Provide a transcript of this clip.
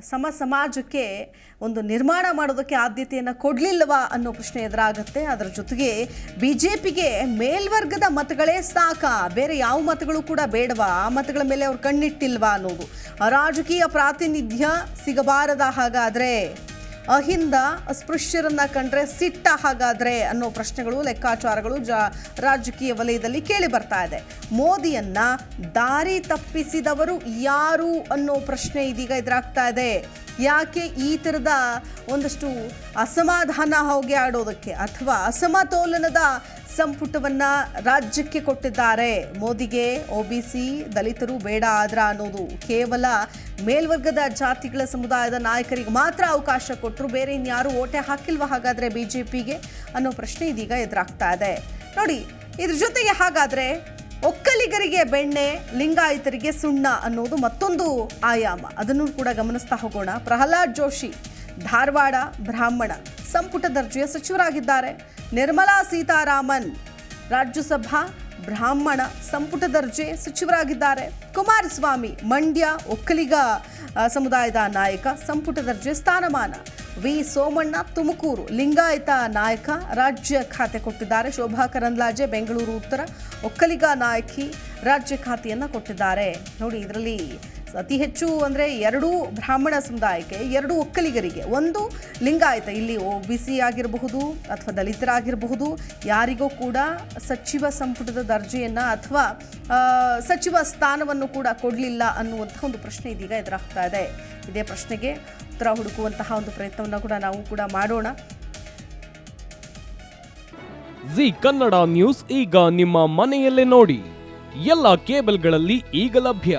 ಸಮ ಸಮಾಜಕ್ಕೆ ಒಂದು ನಿರ್ಮಾಣ ಮಾಡೋದಕ್ಕೆ ಆದ್ಯತೆಯನ್ನು ಕೊಡಲಿಲ್ಲವಾ ಅನ್ನೋ ಪ್ರಶ್ನೆ ಎದುರಾಗುತ್ತೆ. ಅದರ ಜೊತೆಗೆ ಬಿ ಜೆ ಪಿಗೆ ಮೇಲ್ವರ್ಗದ ಮತಗಳೇ ಸಾಕ? ಬೇರೆ ಯಾವ ಮತಗಳು ಕೂಡ ಬೇಡವಾ? ಆ ಮತಗಳ ಮೇಲೆ ಅವ್ರು ಕಣ್ಣಿಟ್ಟಿಲ್ವಾ ಅನ್ನೋದು. ರಾಜಕೀಯ ಪ್ರಾತಿನಿಧ್ಯ ಸಿಗಬಾರದ ಹಾಗಾದರೆ? ಅಹಿಂದ ಅಸ್ಪೃಶ್ಯರನ್ನ ಕಂಡ್ರೆ ಸಿಟ್ಟ ಹಾಗಾದ್ರೆ ಅನ್ನೋ ಪ್ರಶ್ನೆಗಳು, ಲೆಕ್ಕಾಚಾರಗಳು ಜ ರಾಜಕೀಯ ವಲಯದಲ್ಲಿ ಕೇಳಿ ಬರ್ತಾ ಇದೆ. ಮೋದಿಯನ್ನ ದಾರಿ ತಪ್ಪಿಸಿದವರು ಯಾರು ಅನ್ನೋ ಪ್ರಶ್ನೆ ಇದೀಗ ಎದುರಾಗ್ತಾ ಇದೆ. ಯಾಕೆ ಈ ಥರದ ಒಂದಷ್ಟು ಅಸಮಾಧಾನ ಹೋಗಿ ಆಡೋದಕ್ಕೆ ಅಥವಾ ಅಸಮತೋಲನದ ಸಂಪುಟವನ್ನ ರಾಜ್ಯಕ್ಕೆ ಕೊಟ್ಟಿದ್ದಾರೆ. ಮೋದಿಗೆ ಒ ಬಿ ಸಿ ದಲಿತರು ಬೇಡ ಆದ್ರ ಅನ್ನೋದು ಕೇವಲ ಮೇಲ್ವರ್ಗದ ಜಾತಿಗಳ ಸಮುದಾಯದ ನಾಯಕರಿಗೆ ಮಾತ್ರ ಅವಕಾಶ ಕೊಟ್ಟರು ಬೇರೆ ಇನ್ಯಾರು ಓಟೆ ಹಾಕಿಲ್ವಾ ಹಾಗಾದ್ರೆ ಬಿಜೆಪಿಗೆ ಅನ್ನೋ ಪ್ರಶ್ನೆ ಇದೀಗ ಎದುರಾಗ್ತಾ ಇದೆ. ನೋಡಿ, ಇದ್ರ ಜೊತೆಗೆ ಹಾಗಾದ್ರೆ ಒಕ್ಕಲಿಗರಿಗೆ ಬೆಣ್ಣೆ, ಲಿಂಗಾಯತರಿಗೆ ಸುಣ್ಣ ಅನ್ನೋದು ಮತ್ತೊಂದು ಆಯಾಮ. ಅದನ್ನು ಕೂಡ ಗಮನಿಸ್ತಾ ಹೋಗೋಣ. ಪ್ರಹ್ಲಾದ್ ಜೋಶಿ, ಧಾರವಾಡ ಬ್ರಾಹ್ಮಣ. ಸಂಪುಟ ದರ್ಜೆಯ ಸಚಿವರಾಗಿದ್ದಾರೆ. ನಿರ್ಮಲಾ ಸೀತಾರಾಮನ್ ರಾಜ್ಯಸಭಾ ಬ್ರಾಹ್ಮಣ ಸಂಪುಟ ದರ್ಜೆ ಸಚಿವರಾಗಿದ್ದಾರೆ. ಕುಮಾರಸ್ವಾಮಿ ಮಂಡ್ಯ ಒಕ್ಕಲಿಗ ಸಮುದಾಯದ ನಾಯಕ ಸಂಪುಟ ದರ್ಜೆ ಸ್ಥಾನಮಾನ. ವಿ. ಸೋಮಣ್ಣ ತುಮಕೂರು ಲಿಂಗಾಯತ ನಾಯಕ ರಾಜ್ಯ ಖಾತೆ ಕೊಟ್ಟಿದ್ದಾರೆ. ಶೋಭಾ ಕರಂದ್ಲಾಜೆ ಬೆಂಗಳೂರು ಉತ್ತರ ಒಕ್ಕಲಿಗ ನಾಯಕಿ ರಾಜ್ಯ ಖಾತೆಯನ್ನು ಕೊಟ್ಟಿದ್ದಾರೆ. ನೋಡಿ, ಇದರಲ್ಲಿ ಅತಿ ಹೆಚ್ಚು ಅಂದರೆ ಎರಡೂ ಬ್ರಾಹ್ಮಣ ಸಮುದಾಯಕ್ಕೆ, ಎರಡು ಒಕ್ಕಲಿಗರಿಗೆ, ಒಂದು ಲಿಂಗಾಯತ, ಇಲ್ಲಿ ಒ ಬಿ ಸಿ ಆಗಿರಬಹುದು ಅಥವಾ ದಲಿತರಾಗಿರಬಹುದು, ಯಾರಿಗೂ ಕೂಡ ಸಚಿವ ಸಂಪುಟದ ದರ್ಜೆಯನ್ನು ಅಥವಾ ಸಚಿವ ಸ್ಥಾನವನ್ನು ಕೂಡ ಕೊಡಲಿಲ್ಲ ಅನ್ನುವಂಥ ಒಂದು ಪ್ರಶ್ನೆ ಇದೀಗ ಎದುರಾಗ್ತಾ ಇದೆ. ಇದೇ ಪ್ರಶ್ನೆಗೆ ಉತ್ತರ ಹುಡುಕುವಂತಹ ಒಂದು ಪ್ರಯತ್ನವನ್ನು ಕೂಡ ನಾವು ಕೂಡ ಮಾಡೋಣ. ಜಿ ಕನ್ನಡ ನ್ಯೂಸ್ ಈಗ ನಿಮ್ಮ ಮನೆಯಲ್ಲೇ ನೋಡಿ. ಎಲ್ಲ ಕೇಬಲ್ಗಳಲ್ಲಿ ಈಗ ಲಭ್ಯ.